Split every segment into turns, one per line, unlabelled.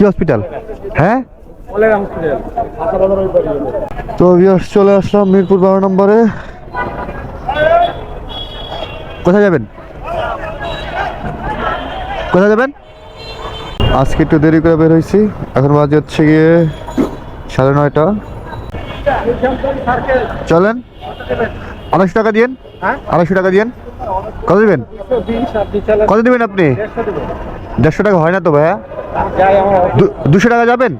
কি হসপিটাল হ্যাঁ? তো চলে আসলাম মিরপুর বারো নম্বরে। কোথায় যাবেন? কোথায় যাবেন? আজকে একটু দেরি করে বের হয়েছি। এখন বাজে হচ্ছে গিয়ে সাড়ে নয়টা। চলেন। আড়াইশো টাকা দিয়েন। আড়াইশো টাকা দিয়েন। কত দিবেন? কত দিবেন আপনি? দেড়শো টাকা হয় না তো ভাইয়া? দুশো টাকা যাবেন?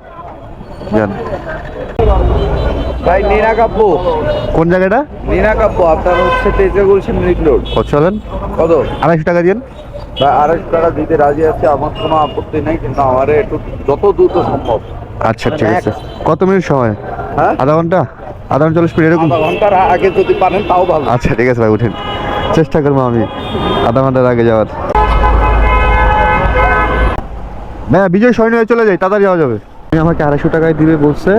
যান।
ভাই নীনা কাব্য
কোন জায়গাটা?
নীনা কাব্য আপনার হচ্ছে তেজে গুলশান মিট রোড।
ও চলেন?
কত?
আড়াইশো টাকা দিয়েন।
ভাই আড়াইশো টাকা দিতে রাজি আছে আমার কোনো আপত্তি নেই কিন্তু আমার একটু যত দ্রুত সম্ভব।
আচ্ছা ঠিক আছে। কত মিনিট সময়?
হ্যাঁ?
আধা ঘণ্টা? আধা ঘণ্টা চল্লিশ মিনিট এরকম?
আধা ঘণ্টার আগে যদি পারেন তাও ভালো।
আচ্ছা ঠিক আছে ভাই উঠেন। চেষ্টা করব আমি, আধা ঘণ্টার আগে যাওয়ার। না বিজয় সৈন্য হয়ে চলে যাই, তাড়াতাড়ি যাওয়া যাবে। আমাকে আড়াইশো টাকায় দিবে বলছে,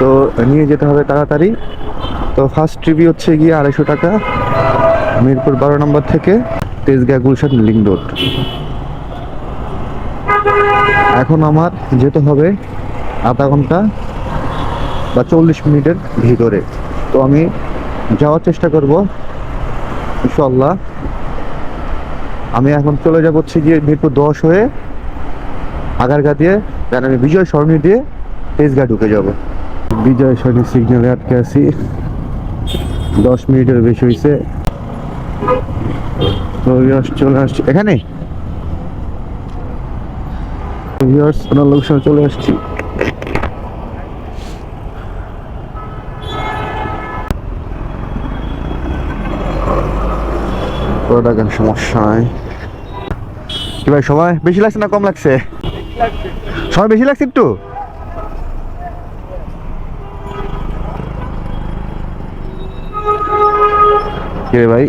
তো নিয়ে যেতে হবে তাড়াতাড়ি। তো ফার্স্ট ট্রিপই হচ্ছে গিয়ে আড়াইশো টাকা, মিরপুর বারো নম্বর থেকে তেজগাঁ গুলশান লিঙ্ক রোড। এখন আমার যেতে হবে আধা ঘণ্টা বা চল্লিশ মিনিটের ভিতরে। তো আমি যাওয়ার চেষ্টা করব ইনশাল্লাহ আমি এখন চলে যাব হচ্ছে গিয়ে মিরপুর দশ হয়ে আগারগা দিয়ে দেন আমি বিজয় সরণি দিয়ে তেজগা ঢুকে যাব। বিজয় সরণি সিগন্যালে আটকে আছি। দশ মিনিটের বেশি হয়েছে চলে আসছি। এখানে? লোকেশনে চলে আসছি। কোনো টাকার সমস্যা নাই কি ভাই, সময় বেশি লাগছে না কম লাগছে? সময় বেশি লাগছে একটু? ভাই,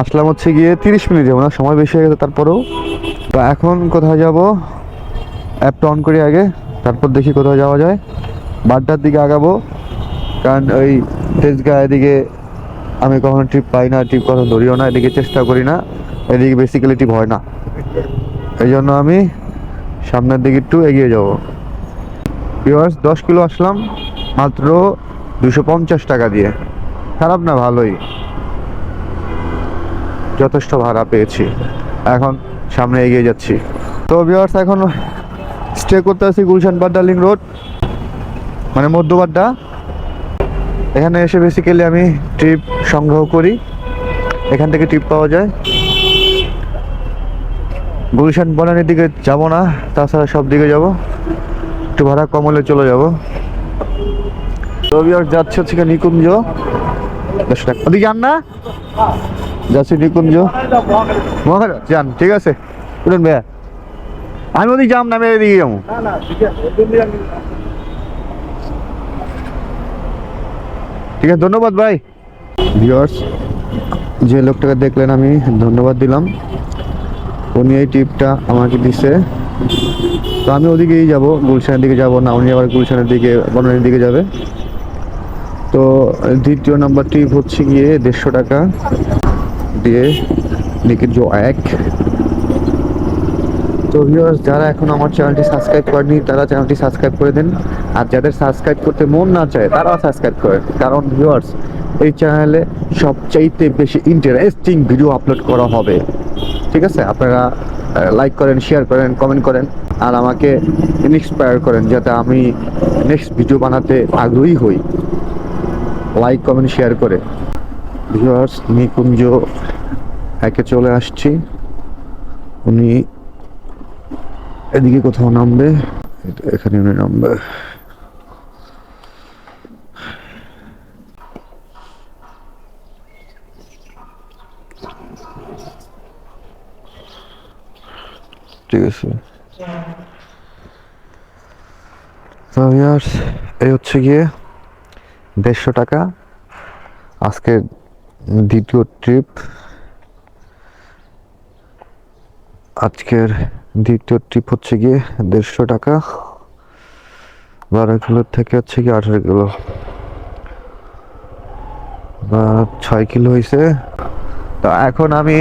আসলাম হচ্ছে গিয়ে তিরিশ মিনিট যাব না সময় বেশি হয়ে গেছে তারপরেও। তো এখন কোথায় যাব? অ্যাপটা অন করি আগে, তারপর দেখি কোথায় যাওয়া যায়। বাড্ডার দিকে আগাবো, কারণ ওই তেজগাঁ এদিকে আমি কখনো ট্রিপ পাই না ট্রিপ কখনো ধরিও না, এদিকে চেষ্টা করি না, এদিকে বেসিক্যালি ট্রিপ হয় না। এই জন্য আমি সামনের দিকে একটু এগিয়ে যাব। ভিউয়ার্স দশ কিলো আসলাম, মাত্র দুশো পঞ্চাশ টাকা দিয়ে। খারাপ না, ভালোই। যথেষ্ট ভাড়া পেয়েছি। এখন সামনে এগিয়ে যাচ্ছি। তো ভিউয়ার্স এখন স্টে করতে আছি গুলশান বাড্ডা লিং রোড মানে মধ্যবাড্ডা। এখানে এসে বেসিক্যালি আমি ট্রিপ সংগ্রহ করি। এখান থেকে ট্রিপ পাওয়া যায়। গুলশান বনানির দিকে যাব না, তাছাড়া সব দিকে যাব। একটু ভাড়া কম হলে চলে যাব। রবি আর যাচ্ছে হচ্ছে নিকুঞ্জ। ওদিকে যান না? যাচ্ছি নিকুঞ্জ। মহারাজ, যান, ঠিক আছে। উঠুন ভাইয়া। আমি ওদিকে যাম না, আমি এদিকে যাব। ঠিক আছে, ধন্যবাদ ভাই। ভিউয়ার্স যে লোকটাকে দেখলেন আমি, ধন্যবাদ দিলাম। উনি এই টিপটা আমাকে দিছে। তো আমি ওদিকেই যাব, গুলশানের দিকে যাব না, উনি আবার গুলশানের দিকে, বনানীর দিকে যাবে। তো দ্বিতীয় নাম্বার টিপ হচ্ছে গিয়ে দেড়শো টাকা দিয়ে নিকিট জো এক। তো ভিউয়ার্স যারা এখন আমার চ্যানেলটি সাবস্ক্রাইব করেনি, তারা চ্যানেলটি সাবস্ক্রাইব করে দেন। আর যাদের সাবস্ক্রাইব করতে মন না চায় তারা সাবস্ক্রাইব করেন কারণ ভিউয়ার্স এই চ্যানেলে সবচাইতে বেশি ইন্টারেস্টিং ভিডিও আপলোড করা হবে। ঠিক আছে? আপনারা লাইক করেন শেয়ার করেন কমেন্ট করেন, আর আমাকে ইন্সপায়ার করেন যাতে আমি নেক্সট ভিডিও বানাতে আগ্রহী হই। লাইক কমেন্ট শেয়ার করে। ভিউয়ার্স নিকুঞ্জ, একে চলে আসছি। উনি এদিকে কোথাও নামবে। এখানে উনি নামবে। ঠিক আছে। এই হচ্ছে গিয়ে দেড়শো টাকা। আজকের দ্বিতীয় ট্রিপ আজকের দ্বিতীয় ট্রিপ হচ্ছে গিয়ে দেড়শো টাকা। বারো কিলোর থেকে হচ্ছে গিয়ে আঠারো কিলো। ছয় কিলো হয়েছে তো এখন আমি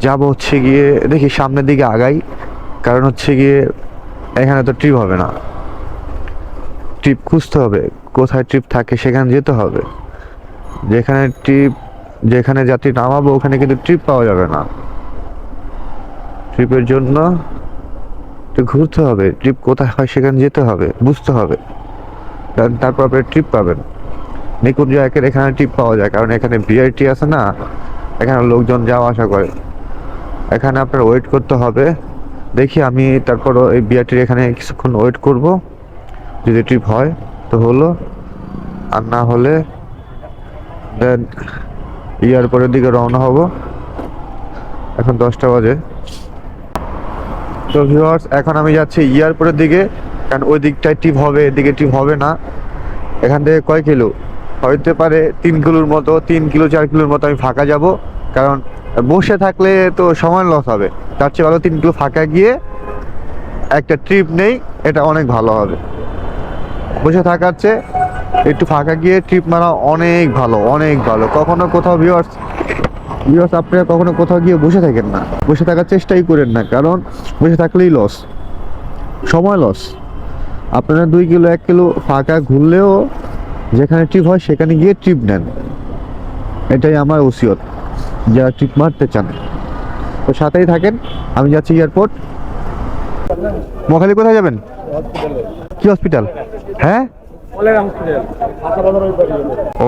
যাব হচ্ছে গিয়ে, দেখি সামনের দিকে আগাই, কারণ হচ্ছে গিয়ে এখানে তো ট্রিপ হবে না। ট্রিপ খুঁজতে হবে, কোথায় ট্রিপ থাকে সেখানে যেতে হবে। যেখানে ট্রিপ যেখানে যাত্রী নামাবো, ওখানে কিন্তু ট্রিপ পাওয়া যাবে না। ট্রিপের জন্য ঘুরতে হবে ট্রিপ কোথায় হয় সেখানে যেতে হবে, বুঝতে হবে। তার- তারপর আপনি ট্রিপ পাবেন। নিকুঞ্জ একের এখানে ট্রিপ পাওয়া যায়, কারণ এখানে ভিআইটি আছে না, এখানে লোকজন যাওয়া আসা করে। এখানে আপনার ওয়েট করতে হবে। দেখি আমি তারপর এই বিআরটির এখানে কিছুক্ষণ ওয়েট করব, যদি ট্রিপ হয় তো হলো। আর না হলে দেন এয়ারপোর্টের দিকে রওনা হব। এখন দশটা বাজে। তো ভিউয়ার্স এখন আমি যাচ্ছি এয়ারপোর্টের দিকে, কারণ ওই দিকটায় টিপ হবে, এদিকে টিপ হবে না। এখান থেকে কয় কিলো? হইতে পারে তিন কিলোর মতো, তিন কিলো, চার কিলোর মতো আমি ফাঁকা যাব, কারণ বসে থাকলে তো সময় লস হবে। তার চেয়ে ভালো তিন কিলো ফাঁকা গিয়ে একটা ট্রিপ নেই, এটা অনেক ভালো হবে। বসে থাকার চেয়ে একটু ফাঁকা গিয়ে ট্রিপ মারা অনেক ভালো অনেক ভালো। কখনো কোথাও ভিউয়ার্স ভিউয়ার্স আপনারা কখনো কোথাও গিয়ে বসে থাকেন না। বসে থাকার চেষ্টাই করেন না, কারণ বসে থাকলেই লস সময় লস আপনারা দুই কিলো, এক কিলো ফাঁকা ঘুরলেও যেখানে ট্রিপ হয় সেখানে গিয়ে ট্রিপ নেন। এটাই আমার ওসিয়ত। যারা ট্রিপ মারতে চান। তো সাথেই থাকেন, আমি যাচ্ছি এয়ারপোর্ট মখালি কোথায় যাবেন? কি হসপিটাল হ্যাঁ?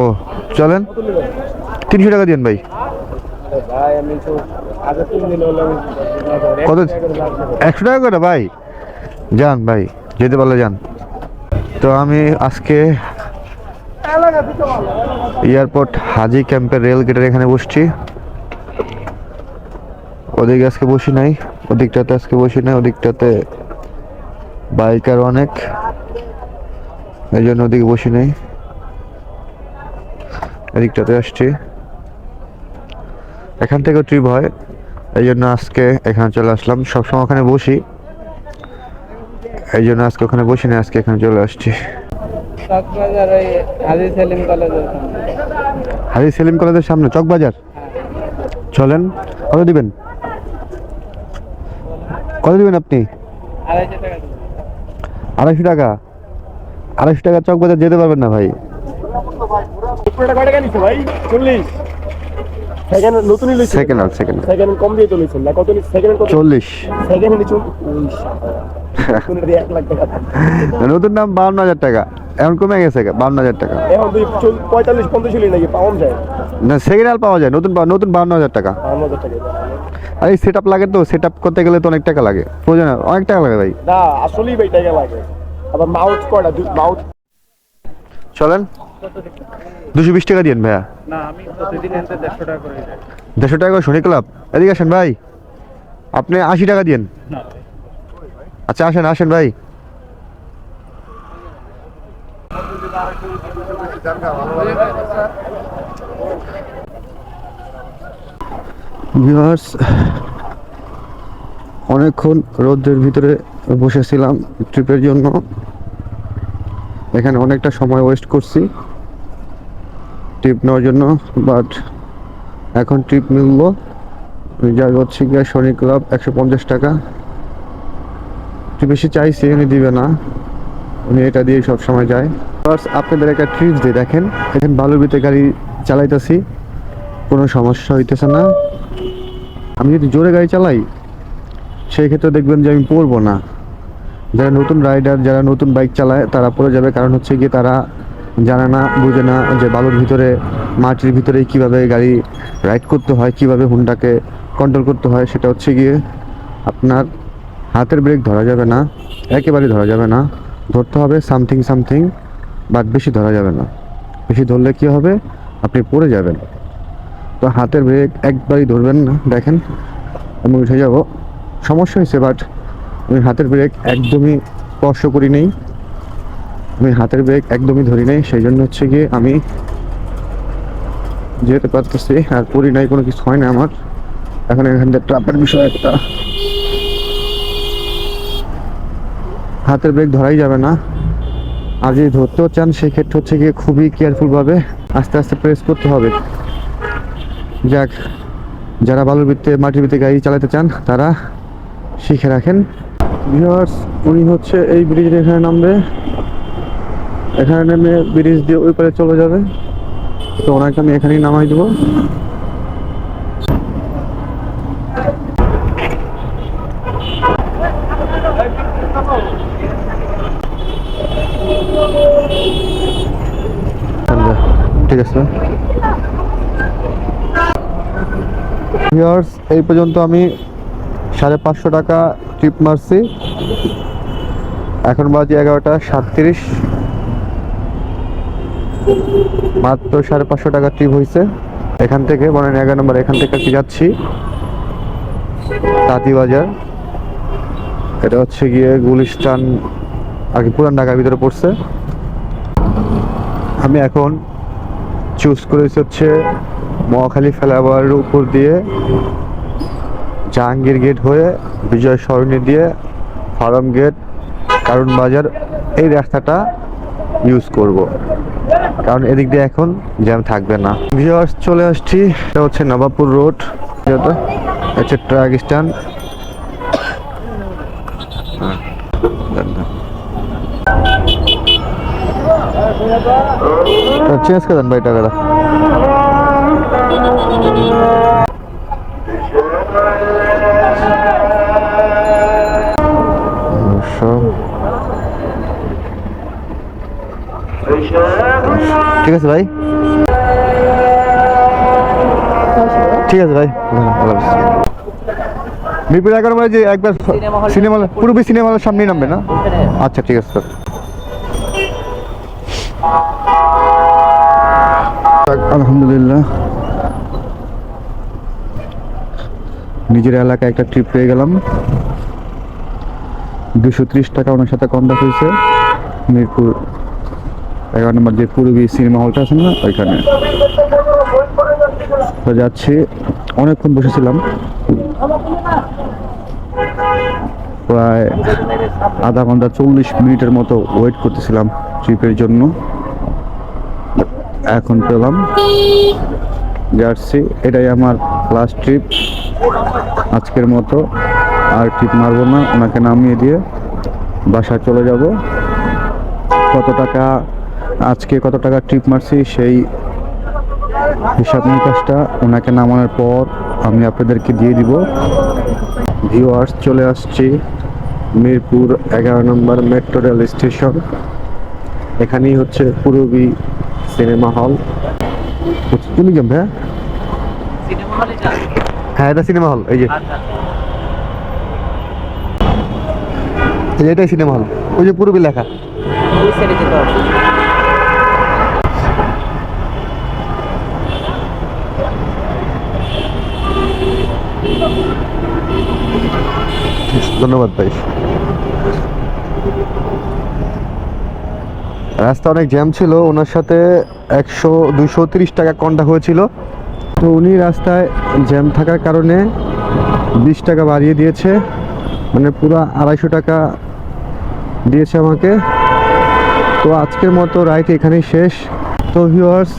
ও, চলেন। তিনশো টাকা দিন ভাই। কত? একশো টাকা করে ভাই। যান ভাই, যেতে পারলে যান। তো আমি আজকে এয়ারপোর্ট হাজি ক্যাম্পের রেল গেটের এখানে বসছি। ওদিকে আজকে বসি নাই ওদিকটাতে আজকে বসি নাই ওদিকটাতে বাইকার অনেক এই জন্য ওদিকে বসি নাই। এদিকটাতে আসছি। এখান থেকেও ট্রিপ হয় এই জন্য আজকে এখানে চলে আসলাম। সবসময় ওখানে বসি এই জন্য আজকে ওখানে বসি না আজকে এখানে চলে আসছি।
হাজি সেলিম কলেজের সামনে।
চকবাজার? চলেন কত দিবেন? কত দেবেন আপনি?
আড়াইশো টাকা
আড়াইশো টাকা? চক বাজার চকবাজার যেতে পারবেন না ভাই।
নতুন নাম এক
নতুন দাম বাউন্ন হাজার টাকা। এখন কমে গেছে বাউন্ন হাজার টাকা।
এখন পঁয়তাল্লিশ পঞ্চাশ নাকি পাওয়া যায়?
না সেকেন্ড হ্যান্ড পাওয়া যায় নতুন নতুন বাউন্ন হাজার টাকা। আর এই সেট আপ লাগে তো সেট আপ করতে গেলে তো অনেক টাকা লাগে। প্রয়োজন অনেক টাকা লাগে ভাই।
না আসলেই ভাই টাকা লাগে। আবার মাউথ কয়টা? মাউথ
চলেন। দুশো বিশ টাকা দিন ভাইয়া।
না আমি প্রতিদিন এনতে দেড়শো টাকা করে যাই
দেড়শো টাকা শনি ক্লাব এদিকে আসেন ভাই। আপনি আশি টাকা দিন আচ্ছা আসেন আসেন ভাই। অনেকক্ষণ রোদ্রের ভিতরে বসেছিলাম ট্রিপের জন্য। এখানে অনেকটা সময় ওয়েস্ট করছি ট্রিপ নেওয়ার জন্য বাট এখন ট্রিপ মিলল। যা হচ্ছে গিয়ে শনি ক্লাব একশো পঞ্চাশ টাকা। একটু বেশি চাইছি উনি দিবে না। উনি এটা দিয়ে সব সময় যায়। First, আপনাদের একটা ট্রিপস দিয়ে দেখেন। এখন বালুবিতে গাড়ি চালাইতেছি। কোনো সমস্যা হইতেছে না। আমি যদি জোরে গাড়ি চালাই সেই ক্ষেত্রে দেখবেন যে আমি পড়ব না। যারা নতুন রাইডার যারা নতুন বাইক চালায় তারা পড়ে যাবে। কারণ হচ্ছে গিয়ে তারা জানে না বুঝে না যে বালুর ভিতরে মাটির ভিতরে কীভাবে গাড়ি রাইড করতে হয় কীভাবে হুন্ডাকে কন্ট্রোল করতে হয় সেটা হচ্ছে গিয়ে আপনার হাতের ব্রেক ধরা যাবে না। একেবারে ধরা যাবে না। ধরতে হবে সামথিং সামথিং বাট বেশি ধরা যাবে না। বেশি ধরলে কি হবে? আপনি পড়ে যাবেন। তো হাতের ব্রেক একবারই ধরবেন না, দেখেন। আমি উঠে যাব। সমস্যা হয়েছে বাট আমি হাতের ব্রেক একদমই স্পর্শ করি নেই। আমি হাতের ব্রেক একদমই ধরি নাই, সেই জন্য হচ্ছে গিয়ে আমি যেতে পারতেছি, আর পড়ি নাই, কোনো কিছু হয় না আমার। এখন এখান থেকে ট্রাপের বিষয় একটা। হাতের ব্রেক ধরাই যাবে না। আর যদি ধরতেও চান সেক্ষেত্রে হচ্ছে গিয়ে খুবই কেয়ারফুলভাবে আস্তে আস্তে প্রেস করতে হবে। যাক, যারা বালুর ভিত্তে মাটির ভিত্তে গাড়ি চালাতে চান, তারা শিখে রাখেন। উনি হচ্ছে এই ব্রিজের এখানে নামবে। এখানে নেমে ব্রিজ দিয়ে ওই পারে চলে যাবে। তো ওনাকে আমি এখানেই নামাই দেবো ঠিক আছে ভিউয়ার্স এই পর্যন্ত আমি সাড়ে পাঁচশো টাকা ট্রিপ মারছি। এখন বাজে এগারোটা সাতত্রিশ। মাত্র সাড়ে পাঁচশো টাকা ট্রিপ হয়েছে এখান থেকে, মনে এগারো নম্বর, এখান থেকে কি যাচ্ছি তাঁতিবাজার এটা হচ্ছে গিয়ে গুলিস্তান, আর কি পুরান ঢাকার ভিতরে পড়ছে। আমি এখন চুজ করেছি হচ্ছে মহাখালী ফ্লাইওভারের উপর দিয়ে জাহাঙ্গীর গেট হয়ে বিজয় সরণি দিয়ে ফার্ম গেট, কারণ বাজার এই রাস্তাটা ইউজ করব। কারণ এদিক দিয়ে এখন জ্যাম থাকবে না। ভিউয়ার্স চলে আসছি। এটা হচ্ছে নবাবপুর রোড যেটা হচ্ছে ট্রাক স্ট্যান্ড চেঞ্জ করে ভাই টাকাটা। ঠিক আছে ভাই। ঠিক আছে ভাই। মিরপুর এগারো মানে যে একবার সিনেমা পুরোপুরি সিনেমা হলের সামনেই নামবে না? আচ্ছা ঠিক আছে স্যার। আলহামদুলিল্লাহ। নিজের এলাকায় একটা ট্রিপ পেয়ে গেলাম। দুশো ত্রিশ টাকা ওনার সাথে কন্ট্যাক্ট হয়েছে। মিরপুর, এগারো নম্বর যে পূর্বী সিনেমা হলটা আছে না, ওইখানে। তো যাচ্ছি। অনেকক্ষণ বসেছিলাম। প্রায় আধা ঘণ্টা চল্লিশ মিনিটের মতো ওয়েট করতেছিলাম ট্রিপের জন্য। এখন পেলাম। জার্সি এটাই আমার লাস্ট ট্রিপ আজকের মতো আর ট্রিপ মারবো না। ওনাকে নামিয়ে দিয়ে বাসায় চলে যাব। কত টাকা, আজকে কত টাকা ট্রিপ মারছি সেই হিসাব নিকাশটা ওনাকে নামানোর পর আমি আপনাদেরকে দিয়ে দিব। ভিউয়ার্স চলে আসছি মিরপুর এগারো নম্বর মেট্রো রেল স্টেশন এখানেই হচ্ছে পূরবী সিনেমা হল তুমি কেমন হ্যাঁ? হ্যাঁ এটা সিনেমা হল এই যে। এটাই সিনেমা হল ওই যে পূরবী লেখা। ধন্যবাদ ভাই। রাস্তা অনেক জ্যাম ছিল ওনার সাথে একশো দুশো তিরিশ টাকা কন্ট্যাক্ট হয়েছিল। তো উনি রাস্তায় জ্যাম থাকার কারণে বিশ টাকা বাড়িয়ে দিয়েছে। মানে পুরো আড়াইশো টাকা দিয়েছে আমাকে। তো আজকের মতো রাইড এখানেই শেষ। তো ভিউয়ার্স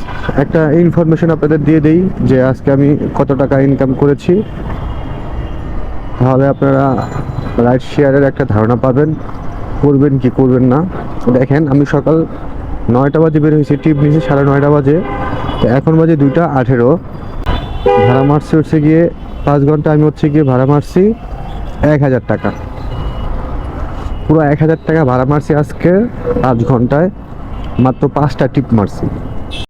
একটা ইনফরমেশন আপনাদের দিয়ে দিই যে আজকে আমি কত টাকা ইনকাম করেছি। তাহলে আপনারা রাইড শেয়ারের একটা ধারণা পাবেন, করবেন কি করবেন না। দেখেন, আমি সকাল নয়টা বাজে বের হয়েছি, টিপ নিয়েছি সাড়ে নয়টা বাজে। তো এখন বাজে দুইটা আঠেরো। ভাড়া মারছি হচ্ছে গিয়ে পাঁচ ঘণ্টা, আমি হচ্ছে গিয়ে ভাড়া মারছি এক হাজার টাকা। পুরো এক হাজার টাকা ভাড়া মারছি আজকে পাঁচ ঘন্টায়, মাত্র পাঁচটা টিপ মারছি।